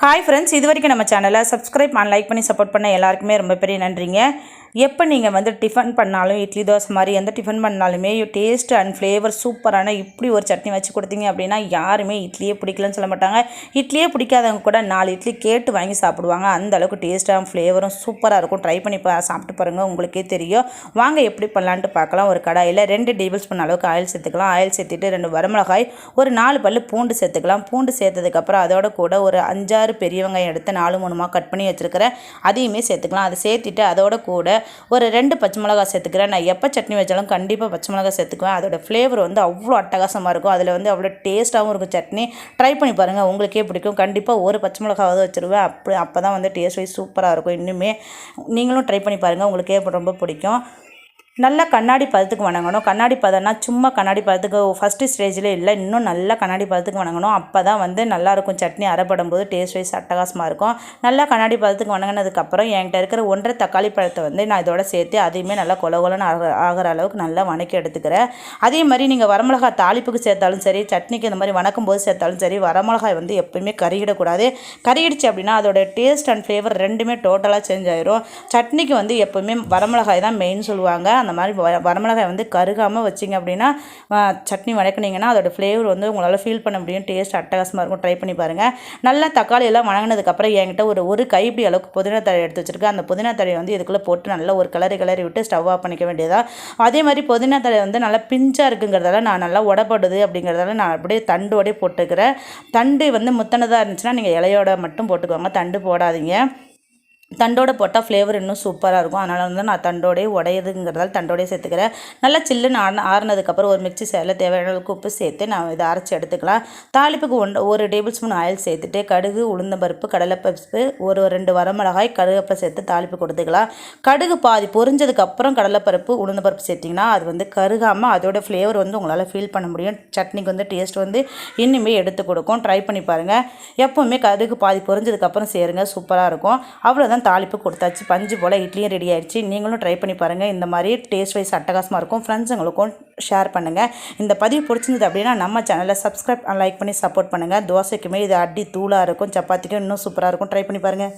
Hi friends இது வரைக்கும் நம்ம சேனலை சப்ஸ்கிரைப் அண்ட் லைக் பண்ணி சப்போர்ட் பண்ண எல்லாருக்குமே ரொம்ப பெரிய நன்றிங்க. எப்போ நீங்கள் வந்து டிஃபன் பண்ணாலும் இட்லி தோசை மாதிரி எந்த டிஃபன் பண்ணாலுமே டேஸ்ட் அண்ட் ஃப்ளேவர் சூப்பரான இப்படி ஒரு சட்னி வச்சு கொடுத்தீங்க அப்படின்னா யாருமே இட்லியே பிடிக்கலன்னு சொல்ல மாட்டாங்க. இட்லியே பிடிக்காதவங்க கூட நாலு இட்லி கேட்டு வாங்கி சாப்பிடுவாங்க. அந்த அளவுக்கு டேஸ்ட்டாக ஃப்ளேவரும் சூப்பராக இருக்கும். ட்ரை பண்ணி பா சாப்பிட்டு பாருங்கள் உங்களுக்கே தெரியும். வாங்க எப்படி பண்ணலான்ட்டு பார்க்கலாம். ஒரு கடாயில் ரெண்டு டேபிள் ஸ்பூன் அளவுக்கு ஆயில் சேர்த்துக்கலாம். ஆயில் சேர்த்துட்டு ரெண்டு வரமிளகாய் ஒரு நாலு பல்லு பூண்டு சேர்த்துக்கலாம். பூண்டு சேர்த்ததுக்கப்புறம் அதோட கூட ஒரு அஞ்சாறு பெரிய வெங்காயம் எடுத்து நாலு மூணுமா கட் பண்ணி வச்சுருக்கிறேன். அதையுமே சேர்த்துக்கலாம். அதை சேர்த்துட்டு அதோட கூட ஒரு ரெண்டு பச்சை மிளகா சேர்த்துக்கிறேன். நான் எப்போ சட்னி வச்சாலும் கண்டிப்பாக பச்சை மிளகா சேர்த்துக்குவேன். அதோட ஃப்ளேவர் வந்து அவ்வளோ அட்டகாசமாக இருக்கும். அதில் வந்து அவ்வளோ டேஸ்ட்டாகவும் இருக்கும் சட்னி. ட்ரை பண்ணி பாருங்கள் உங்களுக்கே பிடிக்கும். கண்டிப்பாக ஒரு பச்சை மிளகாவது வச்சுருவேன். அப்படி அப்போ தான் வந்து டேஸ்ட் வைஸ் சூப்பராக இருக்கும். இன்னுமே நீங்களும் ட்ரை பண்ணி பாருங்கள் உங்களுக்கே ரொம்ப பிடிக்கும். நல்லா கண்ணாடி பதத்துக்கு வணங்கணும். கண்ணாடி பதம்னா சும்மா கண்ணாடி பதத்துக்கு ஃபஸ்ட்டு ஸ்டேஜில் இல்லை. இன்னும் நல்லா கண்ணாடி பதத்துக்கு வணங்கணும். அப்போ தான் வந்து நல்லாயிருக்கும். சட்னி அரைப்படும் போது டேஸ்ட் வைஸ் அட்டகாசமாக இருக்கும். நல்லா கண்ணாடி பதத்துக்கு வணங்கினதுக்கப்புறம் என்கிட்ட இருக்கிற ஒன்றரை தக்காளி பழத்தை வந்து நான் இதோட சேர்த்து அதையுமே நல்லா கொல கொலன்னு ஆக ஆகிற அளவுக்கு நல்லா வணக்கி எடுத்துக்கிறேன். அதே மாதிரி நீங்கள் வரமிளகா தாளிப்புக்கு சேர்த்தாலும் சரி சட்னிக்கு இந்த மாதிரி வணக்கும் போது சேர்த்தாலும் சரி வரமிளகாய் வந்து எப்பயுமே கறியிடக்கூடாது கறியிடுச்சு அப்படின்னா அதோட டேஸ்ட் அண்ட் ஃப்ளேவர் ரெண்டுமே டோட்டலாக சேஞ்ச் ஆயிரும். சட்னிக்கு வந்து எப்போவுமே வரமிளகாய் தான் மெயின் சொல்லுவாங்க. அந்த மாதிரி வ வரமிளகாய் வந்து கருகாமல் வச்சிங்க அப்படின்னா சட்னி வணக்கினீங்கன்னா அதோடய ஃப்ளேவர் வந்து உங்களால் ஃபீல் பண்ண முடியும் டேஸ்ட் அட்டகாசமாக இருக்கும். ட்ரை பண்ணி பாருங்கள் நல்லா தக்காளி எல்லாம் வணங்கினதுக்கப்புறம் என்கிட்ட ஒரு ஒரு கைப்பிடி அளவுக்கு புதினா தழை எடுத்து வச்சுருக்கேன். அந்த புதினா தழையை வந்து இதுக்குள்ளே போட்டு நல்லா ஒரு கிளறி கிளறி விட்டு ஸ்டவ் ஆஃப் பண்ணிக்க வேண்டியதாக அதே மாதிரி புதினா தழை வந்து நல்லா பிஞ்சாக இருக்குங்கிறதால நான் நல்லா உடப்படுது அப்படிங்கிறதால நான் அப்படியே தண்டோடே போட்டுக்கிறேன். தண்டு வந்து முத்தனதாக இருந்துச்சுன்னா நீங்கள் இலையோட மட்டும் போட்டுக்கோங்க. தண்டு போடாதீங்க. தண்டோட போட்டால் ஃப்ளேவர் இன்னும் சூப்பராக இருக்கும். அதனால் வந்து நான் தண்டோடய உடையதுங்கிறதால தண்டோடய சேர்த்துக்கிறேன். நல்லா சில்லுன்னு ஆன ஆறுனதுக்கப்புறம் ஒரு மிக்சி சேரில் தேவையான அளவுக்கு உப்பு சேர்த்து நான் இதை அரைச்சி எடுத்துக்கலாம். தாளிப்புக்கு ஒன் ஒரு டேபிள் ஸ்பூன் ஆயில் சேர்த்துட்டு கடுகு உளுந்தம்பருப்பு கடலைப்பருப்பு ஒரு ரெண்டு வரமிளகாய் கடுகப்பை சேர்த்து தாளிப்பு கொடுத்துக்கலாம். கடுகு பாதி பொரிஞ்சதுக்கப்புறம் கடலைப்பருப்பு உளுந்தம்பருப்பு சேர்த்திங்கன்னா அது வந்து கருகாமல் அதோட ஃப்ளேவர் வந்து உங்களால் ஃபீல் பண்ண முடியும். சட்னிக்கு வந்து டேஸ்ட் வந்து இன்னுமே எடுத்து கொடுக்கும். ட்ரை பண்ணி பாருங்கள் எப்போவுமே கடுகு பாதி பொரிஞ்சதுக்கப்புறம் சேருங்க. சூப்பராக இருக்கும். அவ்வளோதான் தான் தாளிப்பு கொடுத்தாச்சு. பஞ்சு போல் இட்லியும் ரெடி ஆயிடுச்சு நீங்களும் ட்ரை பண்ணி பாருங்கள் இந்த மாதிரி டேஸ்ட் வைஸ் அட்டகாசமாக இருக்கும். ஃப்ரெண்ட்ஸுங்களுக்கும் ஷேர் பண்ணுங்கள் இந்த பதிவு பிடிச்சிருந்தது அப்படின்னா நம்ம சேனலை சப்ஸ்கிரைப் லைக் பண்ணி சப்போர்ட் பண்ணுங்கள் தோசைக்குமே இது அடி தூளாக இருக்கும். சப்பாத்திக்கும் இன்னும் சூப்பராக இருக்கும். ட்ரை பண்ணி பாருங்கள்